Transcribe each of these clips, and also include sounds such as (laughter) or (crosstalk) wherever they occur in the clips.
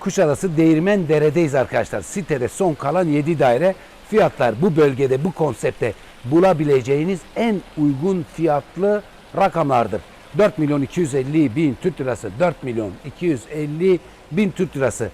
Kuşadası Değirmen Dere'deyiz arkadaşlar. Sitede son kalan 7 daire. Fiyatlar bu bölgede bu konsepte bulabileceğiniz en uygun fiyatlı rakamlardır. 4 milyon 250 bin Türk lirası, 4 milyon 250 bin Türk lirası.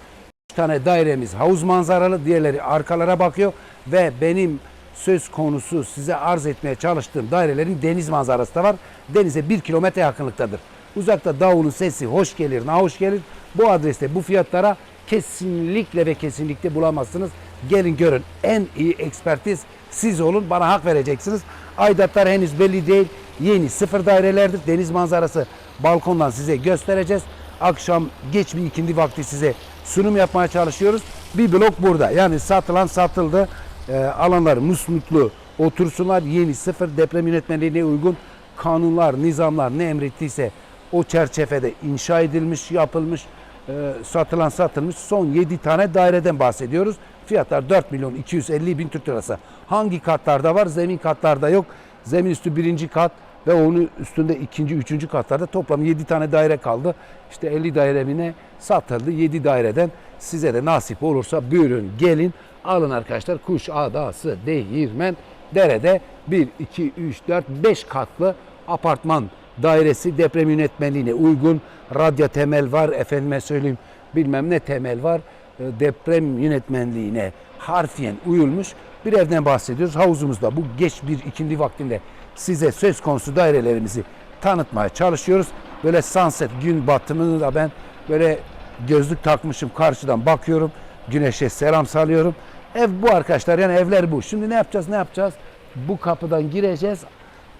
3 tane dairemiz havuz manzaralı, diğerleri arkalara bakıyor ve benim söz konusu size arz etmeye çalıştığım dairelerin deniz manzarası da var. Denize 1 kilometre yakınlıktadır. Uzakta davulun sesi hoş gelir, nahoş gelir. Bu adreste bu fiyatlara kesinlikle ve kesinlikle bulamazsınız. Gelin görün en iyi ekspertiz siz olun bana hak vereceksiniz. Aidatlar henüz belli değil. Yeni sıfır dairelerdir. Deniz manzarası balkondan size göstereceğiz. Akşam geç bir ikindi vakti size sunum yapmaya çalışıyoruz. Bir blok burada. Yani satılan satıldı. Ee, alanlar musmutlu otursunlar. Yeni sıfır deprem yönetmeliğine uygun kanunlar, nizamlar ne emrettiyse o çerçevede inşa edilmiş, yapılmış, e, satılan satılmış son 7 tane daireden bahsediyoruz. Fiyatlar 4 milyon 250 bin Türk lirası. Hangi katlarda var? Zemin katlarda yok. Zemin üstü birinci kat ve onun üstünde ikinci, üçüncü katlarda toplam 7 tane daire kaldı. İşte 50 dairemine satıldı. 7 daireden size de nasip olursa buyurun gelin alın arkadaşlar. Kuş Adası, Değirmen, Dere'de 1, 2, 3, 4, 5 katlı apartman dairesi deprem yönetmeliğine uygun. Radyo temel var efendime söyleyeyim bilmem ne temel var. E, Deprem yönetmenliğine harfiyen uyulmuş bir evden bahsediyoruz. Havuzumuzda bu geç bir ikindi vaktinde size söz konusu dairelerimizi tanıtmaya çalışıyoruz. Böyle sunset gün batımını da ben böyle gözlük takmışım karşıdan bakıyorum. Güneşe selam salıyorum. Ev bu arkadaşlar yani evler bu. Şimdi ne yapacağız ne yapacağız? Bu kapıdan gireceğiz.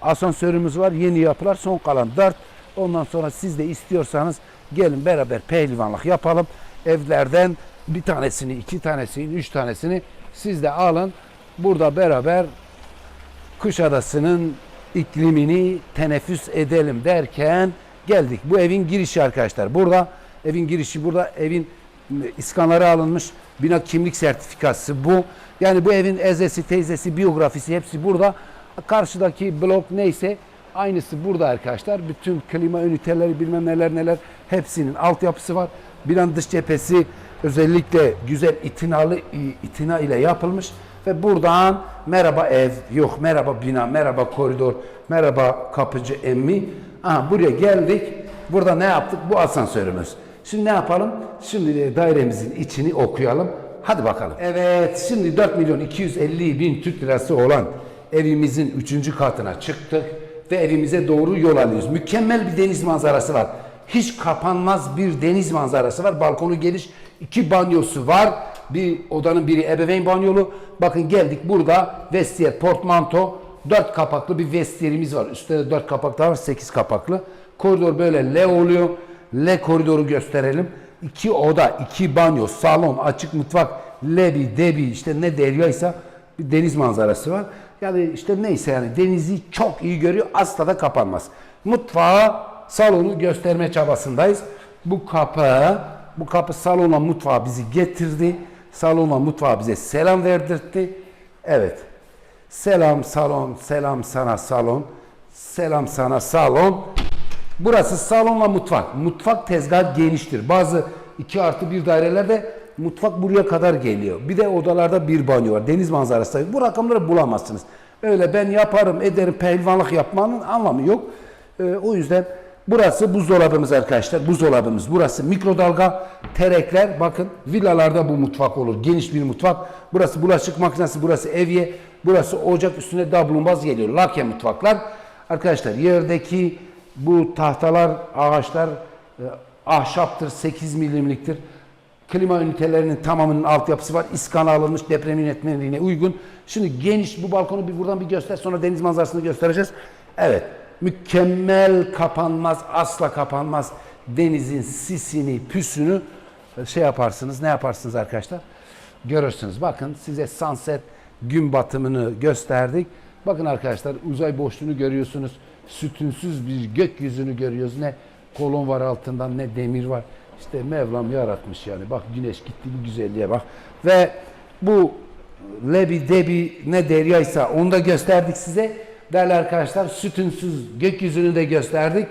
Asansörümüz var yeni yapılar son kalan 4. Ondan sonra siz de istiyorsanız gelin beraber pehlivanlık yapalım. Evlerden bir tanesini, iki tanesini, üç tanesini siz de alın. Burada beraber Kuşadası'nın iklimini teneffüs edelim derken geldik. Bu evin girişi arkadaşlar. Burada evin girişi burada evin iskanları alınmış. Bina kimlik sertifikası bu. Yani bu evin ezesi, teyzesi, biyografisi hepsi burada. Karşıdaki blok neyse aynısı burada arkadaşlar. Bütün klima üniteleri bilmem neler neler hepsinin altyapısı var. Binanın dış cephesi özellikle güzel itinalı itina ile yapılmış ve buradan merhaba ev, yok merhaba bina, merhaba koridor, merhaba kapıcı emmi. Aha, buraya geldik. Burada ne yaptık? Bu asansörümüz. Şimdi ne yapalım? Şimdi dairemizin içini okuyalım. Hadi bakalım. Evet, şimdi 4 milyon 250 bin Türk lirası olan evimizin 3. katına çıktık ve evimize doğru yol alıyoruz. Mükemmel bir deniz manzarası var. Hiç kapanmaz bir deniz manzarası var. Balkonu geniş, iki banyosu var. Bir odanın biri ebeveyn banyolu. Bakın geldik burada vestiyer, portmanto, dört kapaklı bir vestiyerimiz var. Üstte de dört kapak daha var, sekiz kapaklı. Koridor böyle L oluyor. L koridoru gösterelim. İki oda, iki banyo, salon, açık mutfak, lebi, debi işte ne deryaysa bir deniz manzarası var. Yani işte neyse yani denizi çok iyi görüyor. Asla da kapanmaz. Mutfağı, salonu gösterme çabasındayız. Bu kapı, bu kapı salona mutfağı bizi getirdi. Salona mutfağı bize selam verdirtti. Evet. Selam salon, selam sana salon. Selam sana salon. Burası salonla mutfak. Mutfak tezgah geniştir. Bazı 2 artı 1 dairelerde mutfak buraya kadar geliyor. Bir de odalarda bir banyo var. Deniz manzarası. var. Bu rakamları bulamazsınız. Öyle ben yaparım, ederim, pehlivanlık yapmanın anlamı yok. Ee, o yüzden burası buzdolabımız arkadaşlar. Buzdolabımız. Burası mikrodalga, terekler. Bakın villalarda bu mutfak olur. Geniş bir mutfak. Burası bulaşık makinesi, burası evye. Burası ocak üstüne dablumbaz geliyor. Lake mutfaklar. Arkadaşlar yerdeki bu tahtalar, ağaçlar e, ahşaptır, 8 milimliktir. Klima ünitelerinin tamamının altyapısı var. İskana alınmış deprem yönetmeliğine uygun. Şimdi geniş bu balkonu bir buradan bir göster sonra deniz manzarasını göstereceğiz. Evet. Mükemmel kapanmaz, asla kapanmaz denizin sisini, püsünü şey yaparsınız. Ne yaparsınız arkadaşlar? Görürsünüz. Bakın size sunset gün batımını gösterdik. Bakın arkadaşlar uzay boşluğunu görüyorsunuz. Sütünsüz bir gökyüzünü görüyoruz. Ne kolon var altından ne demir var. İşte Mevlam yaratmış yani. Bak güneş gitti bu güzelliğe bak. Ve bu lebi debi ne deryaysa onu da gösterdik size. Değerli arkadaşlar sütünsüz gökyüzünü de gösterdik.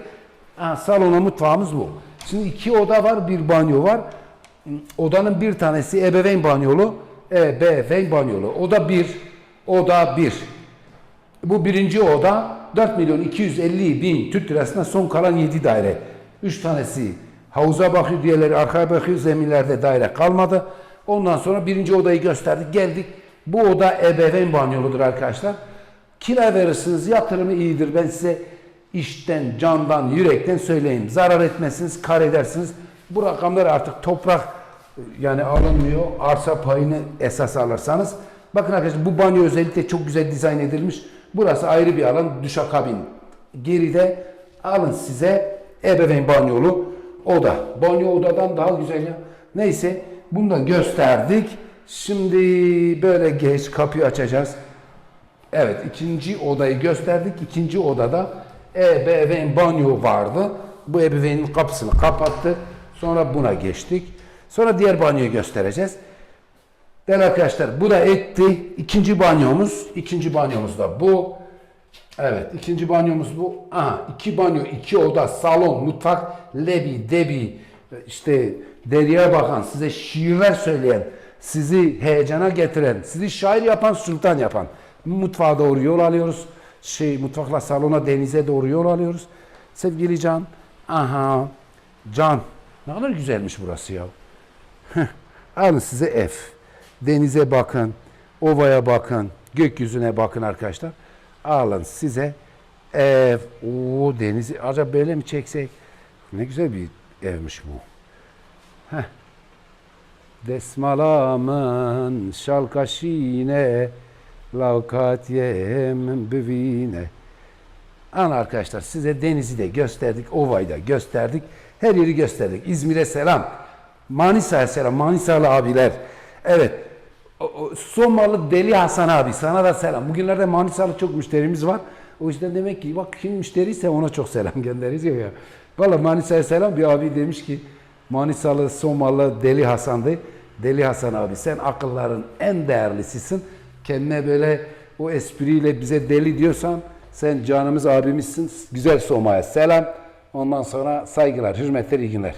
Ha, salona mutfağımız bu. Şimdi iki oda var bir banyo var. Odanın bir tanesi ebeveyn banyolu. Ebeveyn banyolu. Oda bir. Oda bir. Bu birinci oda 4 milyon 250 bin Türk lirasına son kalan 7 daire. 3 tanesi havuza bakıyor, diğerleri arkaya bakıyor. Zeminlerde daire kalmadı. Ondan sonra birinci odayı gösterdik. Geldik. Bu oda ebeveyn banyoludur arkadaşlar. Kira verirsiniz. Yatırımı iyidir. Ben size işten, candan, yürekten söyleyeyim. Zarar etmezsiniz, kar edersiniz. Bu rakamlar artık toprak yani alınmıyor. Arsa payını esas alırsanız. Bakın arkadaşlar bu banyo özellikle çok güzel dizayn edilmiş. Burası ayrı bir alan. Duşakabin. Geride alın size ebeveyn banyolu oda. Banyo odadan daha güzel ya. Neyse bunu da gösterdik. Şimdi böyle geç kapıyı açacağız. Evet ikinci odayı gösterdik. İkinci odada ebeveyn banyo vardı. Bu ebeveynin kapısını kapattı. Sonra buna geçtik. Sonra diğer banyoyu göstereceğiz. Değerli arkadaşlar bu da etti. İkinci banyomuz. ikinci banyomuz da bu. Evet ikinci banyomuz bu. Aha iki banyo, iki oda, salon, mutfak, lebi, debi, işte deriye bakan, size şiirler söyleyen, sizi heyecana getiren, sizi şair yapan, sultan yapan. Mutfağa doğru yol alıyoruz. Şey mutfakla salona, denize doğru yol alıyoruz. Sevgili Can. Aha. Can. Ne kadar güzelmiş burası ya. Alın size ev. Denize bakın, ovaya bakın, gökyüzüne bakın arkadaşlar. Alın size ev. O denizi acaba böyle mi çeksek? Ne güzel bir evmiş bu. Heh. Desmalamın şalkaşine lavkat yemin büvine. An arkadaşlar size denizi de gösterdik, ovayı da gösterdik. Her yeri gösterdik. İzmir'e selam. Manisa'ya selam. Manisalı abiler. Evet. Somalı Deli Hasan abi sana da selam. Bugünlerde Manisalı çok müşterimiz var. O yüzden demek ki bak kim müşteriyse ona çok selam (laughs) gönderiyor ya. Valla Manisa'ya selam bir abi demiş ki Manisalı Somalı Deli Hasan'dı. Deli Hasan abi sen akılların en değerlisisin. Kendine böyle o espriyle bize deli diyorsan sen canımız abimizsin. Güzel Soma'ya selam. Ondan sonra saygılar, hürmetler, iyi günler.